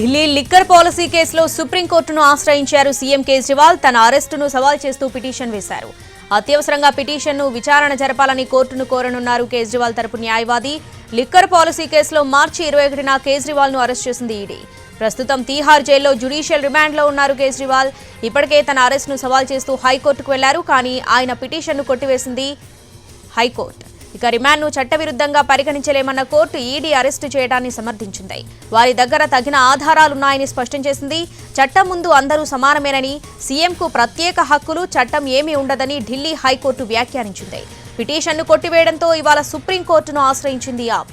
Delhi liquor policy కేసులో సుప్రీంకోర్టును ఆశ్రయించారు సీఎం కేజ్రీవాల్. తన అరెస్టును సవాల్ చేస్తూ పిటిషన్ వేశారు. అత్యవసరంగా పిటిషన్ను విచారణ జరపాలని కోర్టును కోరనున్నారు కేజ్రీవాల్ తరపు న్యాయవాది. లిక్కర్ పాలసీ కేసులో మార్చి ఇరవై ఒకటిన కేజ్రీవాల్ను అరెస్ట్ చేసింది ఈడీ. ప్రస్తుతం తీహార్ జైల్లో జ్యుడిషియల్ రిమాండ్లో ఉన్నారు కేజ్రీవాల్. ఇప్పటికే తన అరెస్టును సవాల్ చేస్తూ హైకోర్టుకు వెళ్ళారు కానీ ఆయన పిటిషన్ను కొట్టివేసింది హైకోర్టు. ఇక రిమాండ్ను చట్టవిరుద్ధంగా పరిగణించలేమన్న కోర్టు ఈడీ అరెస్టు చేయడాన్ని సమర్థించింది. వారి దగ్గర తగిన ఆధారాలున్నాయని స్పష్టం చేసింది. చట్టం ముందు అందరూ సమానమేనని సీఎంకు ప్రత్యేక హక్కులు చట్టం ఏమీ ఉండదని ఢిల్లీ హైకోర్టు వ్యాఖ్యానించింది. పిటిషన్ను కొట్టివేయడంతో ఇవాళ సుప్రీంకోర్టును ఆశ్రయించింది ఆప్.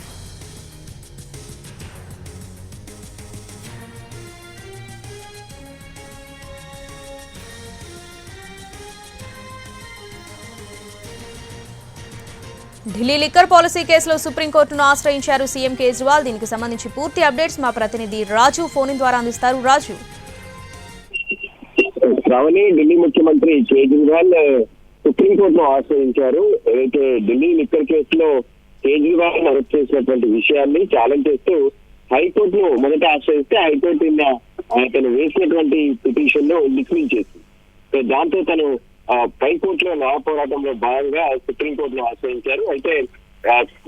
ఢిల్లీ లిక్కర్ పాలసీ కేసులో సుప్రీంకోర్టును ఆశ్రయించారు సీఎం కేజ్రీవాల్. దీనికి సంబంధించి పూర్తి అప్డేట్స్ మా ప్రతినిధి రాజు ఫోన్ ద్వారా అందిస్తారు. రాజు. శ్రావణి ఢిల్లీ ముఖ్యమంత్రి కేజ్రీవాల్ సుప్రీంకోర్టును ఆశ్రయించారు. ఏదైతే ఢిల్లీ లిక్కర్ కేసులో కేజ్రీవాల్ అరెస్ట్ చేసినటువంటి విషయాన్ని ఛాలెంజ్ చేస్తూ హైకోర్టును మొదట ఆశ్రయిస్తే హైకోర్టు నిన్న తను వేసినటువంటి పిటిషన్లో డిస్మిస్ చేసింది. దాంతో తను ఆ, పై కోర్టులో పోరాటంలో భాగంగా సుప్రీంకోర్టును ఆశ్రయించారు. అయితే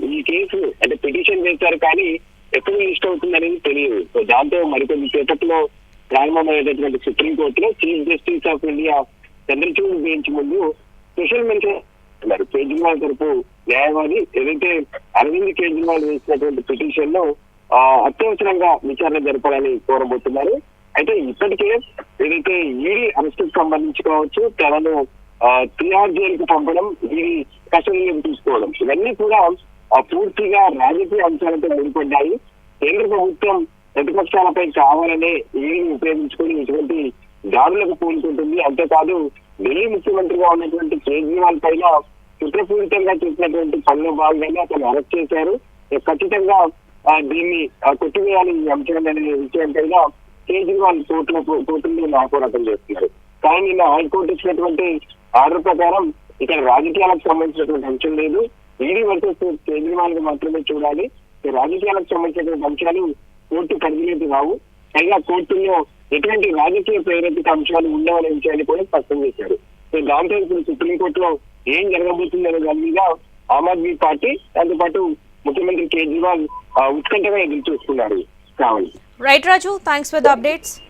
ఈ కేసు అంటే పిటిషన్ వేశారు కానీ ఎప్పుడు లిస్ట్ అవుతుందనేది తెలియదు. సో దాంతో మరికొద్ది సేపట్లో ప్రారంభమయ్యేటటువంటి సుప్రీంకోర్టులో chief justice of India Chandrachud bench ముందు స్పెషల్ మెన్షన్ ఉన్నారు. కేజ్రీవాల్ తరపు న్యాయవాది ఏదైతే అరవింద్ కేజ్రీవాల్ వేసినటువంటి పిటిషన్లో ఆ, అత్యవసరంగా విచారణ జరపాలని కోరబోతున్నారు. అయితే ఇప్పటికే ఏదైతే ఈడీ అరెస్ట్ సంబంధించి కావచ్చు తనను తిహార్ జైలుకు పంపడం ఈడీ కస్టడీలోకి తీసుకోవడం ఇవన్నీ కూడా పూర్తిగా రాజకీయ అంశాలతో ముడిపడ్డాయి. కేంద్ర ప్రభుత్వం ప్రతిపక్షాలపై కావాలనే ఈడీని ఉపయోగించుకొని ఇటువంటి దాడులకు పూనుకుంటుంది. అంతేకాదు ఢిల్లీ ముఖ్యమంత్రిగా ఉన్నటువంటి కేజ్రీవాల్ పైన కుట్రపూరితంగా చేసినటువంటి పనిలో భాగంగా అతను అరెస్ట్ చేశారు. ఖచ్చితంగా దీన్ని కొట్టివేయాలి ఈ అంశం అనే విషయం పైన కేజ్రీవాల్ కోర్టులో కోర్టులో న్యాయ పోరాటం చేస్తున్నారు కానీ నిన్న హైకోర్టు ఇచ్చినటువంటి ఆర్డర్ ప్రకారం ఇక్కడ రాజకీయాలకు సంబంధించినటువంటి అంశం లేదు. ఈడీ వర్సెస్ కేజ్రీవాల్ని మాత్రమే చూడాలి. రాజకీయాలకు సంబంధించినటువంటి అంశాలు కోర్టు పరిధిలోకి కావు పైగా కోర్టులో ఎటువంటి రాజకీయ ప్రేరేపిత అంశాలు ఉండవనే విషయాన్ని కూడా స్పష్టం చేశారు. దాంతో ఇప్పుడు సుప్రీంకోర్టులో ఏం జరగబోతుందనే దాని మీద ఆమ్ ఆద్మీ పార్టీ దాంతో పాటు ముఖ్యమంత్రి కేజ్రీవాల్ ఆ, ఉత్కంఠగా ఎదురు చూస్తున్నారు. Right, Raju. Thanks for the updates.